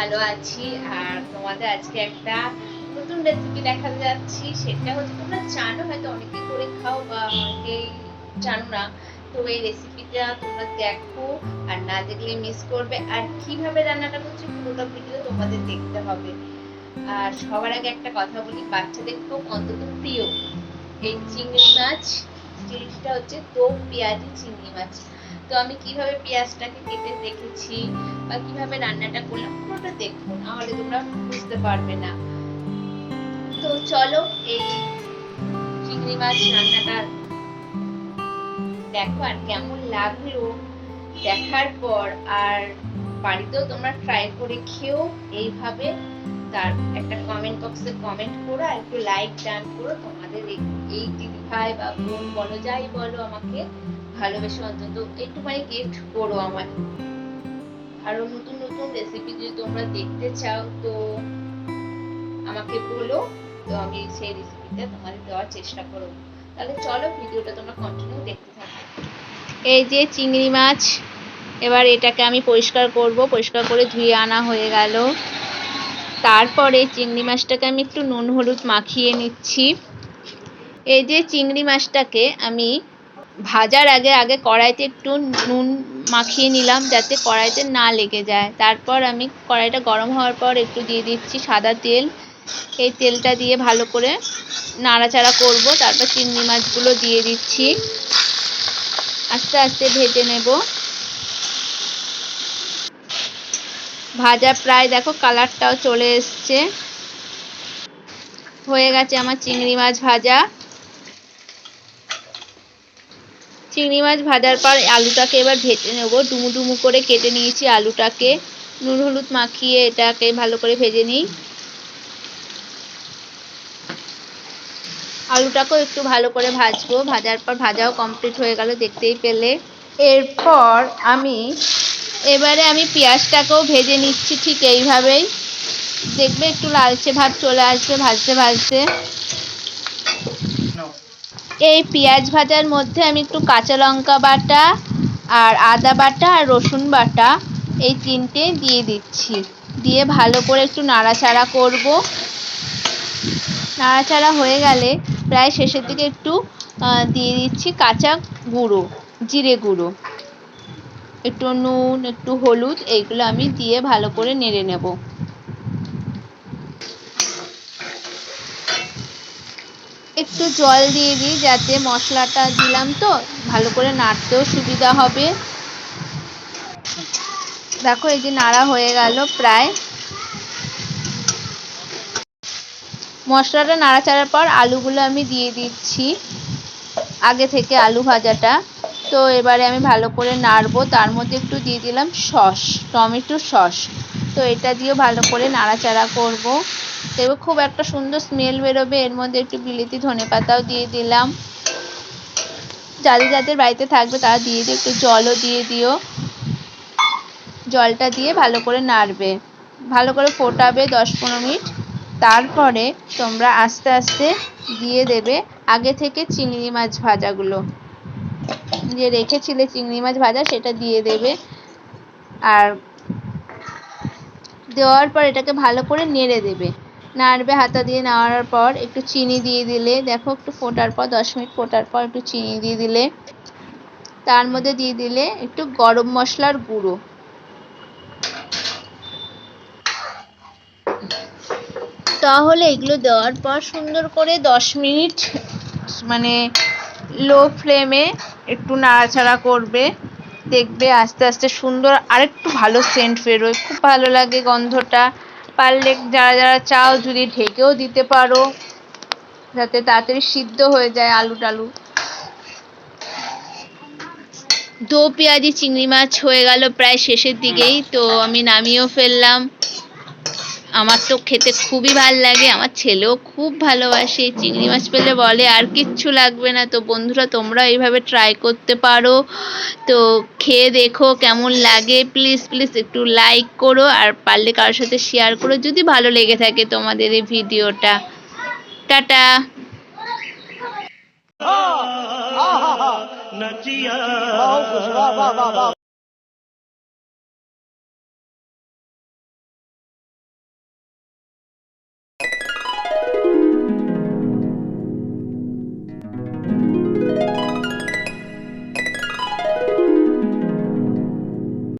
ভালো আছি। আর তোমাদের আজকে একটা নতুন রেসিপি দেখাতে যাচ্ছি। সেটা হচ্ছে তোমরা জানো, হয়তো অনেকে করে খাও বা অনেকেই জানো না। তো এই রেসিপিটা তোমরা দেখো আর না দেখলে মিস করবে। আর কীভাবে রান্নাটা করছি পুরোটা ভিডিও তোমাদের দেখতে হবে। আর সবার আগে একটা কথা বলি, বাচ্চাদের খুব অন্তত প্রিয় এই চিংড়ি মাছ। জিনিসটা হচ্ছে তো পেঁয়াজি চিংড়ি মাছ। তো আমি কীভাবে পেঁয়াজটাকে কেটে রেখেছি বা কীভাবে রান্নাটা করলাম, পুরোটা দেখো নাহলে তোমরা বুঝতে পারবে না। তো চলো এই চিংড়ি মাছ রান্নাটা দেখো আর কেমন লাগল দেখার পর, আর বাড়িতেও তোমরা ট্রাই করে খেও এইভাবে। তার একটা কমেন্ট বক্সে কমেন্ট করো আর একটু লাইক ডান করো। তোমাদের এই দিদিভাই দিদি বা বোন বলো, যাই বলো আমাকে ভালোবেসে অন্তত একটুখানি গিফট করো আমার আরও নতুন নতুন রেসিপি যদি তোমরা দেখতে চাও, তো আমাকে বলো, তো আমি সেই রেসিপিটা তোমাদের দেওয়ার চেষ্টা করব তাহলে চলো ভিডিওটা তোমরা কন্টিনিউ দেখতে থাকো। এই যে চিংড়ি মাছ, এবার এটাকে আমি পরিষ্কার করব। পরিষ্কার করে ধুয়ে আনা হয়ে গেল। তারপরে চিংড়ি মাছটাকে আমি একটু নুন হলুদ মাখিয়ে নিচ্ছি। এই যে চিংড়ি মাছটাকে আমি ভাজার আগে আগে কড়াইতে একটু নুন মাখিয়ে নিলাম যাতে কড়াইতে না লেগে যায়। তারপর আমি কড়াইটা গরম হওয়ার পর একটু দিয়ে দিচ্ছি সাদা তেল। এই তেলটা দিয়ে ভালো করে নাড়াচাড়া করব। তারপর চিংড়ি মাছগুলো দিয়ে দিচ্ছি। আস্তে আস্তে ভেজে নেব। ভাজা প্রায় দেখো কালারটাও চলে এসছে। হয়ে গেছে আমার চিংড়ি মাছ ভাজা। চিংড়ি মাছ ভাজার পর আলুটাকে এবার ভেজে নেব। ডুমু ডুমু করে কেটে নিয়েছি আলুটাকে। নুন হলুদ মাখিয়ে এটাকে ভালো করে ভেজে নিই। আলুটাকেও একটু ভালো করে ভাজবো। ভাজার পর ভাজাও কমপ্লিট হয়ে গেল দেখতেই পেলে। এরপর আমি, এবারে আমি পেঁয়াজটাকেও ভেজে নিচ্ছি ঠিক এইভাবেই। দেখবে একটু লালচে ভাব চলে আসবে, ভাজতে ভাজতে। এই পেঁয়াজ ভাজার মধ্যে আমি একটু কাঁচা লঙ্কা বাটা আর আদা বাটা আর রসুন বাটা এই তিনটে দিয়ে দিচ্ছি। দিয়ে ভালো করে একটু নাড়াচাড়া করব। নাড়াচাড়া হয়ে গেলে প্রায় শেষের দিকে একটু দিয়ে দিচ্ছি কাঁচা গুঁড়ো, জিরে গুঁড়ো। একটু নুন, একটু হলুদ, এইগুলো আমি দিয়ে ভালো করে নেড়ে নেব। একটু জল দিয়ে দিই, যাতে মশলাটা দিলাম তো, ভালো করে নাড়তেও সুবিধা হবে। দেখো, এই যে নাড়া হয়ে গেল প্রায়। মশলাটা নাড়াচাড়ার পর আলুগুলো আমি দিয়ে দিচ্ছি, আগে থেকে আলু ভাজাটা। তো এবারে আমি ভালো করে নাড়বো, তার মধ্যে একটু দিয়ে দিলাম সস, টমেটো সস। তো এটা দিয়েও ভালো করে নাড়াচাড়া করব। দেখবে খুব একটা সুন্দর স্মেল বেরোবে, এর মধ্যে একটু বিলিতি ধনে পাতাও দিয়ে দিলাম। যাদের যাদের বাড়িতে থাকবে তারা দিয়ে দিও, একটু জলও দিয়ে দিও। জলটা দিয়ে ভালো করে নাড়বে। ভালো করে ফোটাবে দশ পনেরো মিনিট। তারপরে তোমরা আস্তে আস্তে দিয়ে দেবে আগে থেকে চিংড়ি মাছ ভাজাগুলো। যে রেখেছিলে চিংড়ি মাছ ভাজা সেটা দিয়ে দেবে। আর দেওয়ার পর এটাকে ভালো করে নেড়ে দেবে। নাড়বে হাতা দিয়ে নাড়ার পর একটু চিনি দিয়ে দিলে, দেখো একটু ফোটার পর, দশ মিনিট ফোটার পর একটু চিনি দিয়ে দিলে, তার মধ্যে দিয়ে দিলে একটু গরম মশলার গুঁড়ো। তাহলে এগুলো দেওয়ার পর সুন্দর করে দশ মিনিট মানে লো ফ্লেমে একটু নাড়াচাড়া করবে, দেখবে আস্তে আস্তে সুন্দর আরেকটু ভালো সেন্ট বেরোয়, খুব ভালো লাগে গন্ধটা। পারলে যারা যারা চাও যদি ঢেকেও দিতে পারো, যাতে তাড়াতাড়ি সিদ্ধ হয়ে যায় আলু টালু। দো পেঁয়াজি চিংড়ি মাছ হয়ে গেল প্রায় শেষের দিকেই, তো আমি নামিয়েও ফেললাম। আমার তো খেতে খুবই ভালো লাগে আমার ছেলেও খুব ভালোবাসে চিংড়ি মাছ পেলে বলে আর কিচ্ছু লাগবে না তো বন্ধুরা তোমরা এইভাবে ট্রাই করতে পারো তো খেয়ে দেখো কেমন লাগে প্লিজ প্লিজ একটু লাইক করো আর পারলে কারোর সাথে শেয়ার করো যদি ভালো লেগে থাকে তোমাদের এই ভিডিওটা টাটা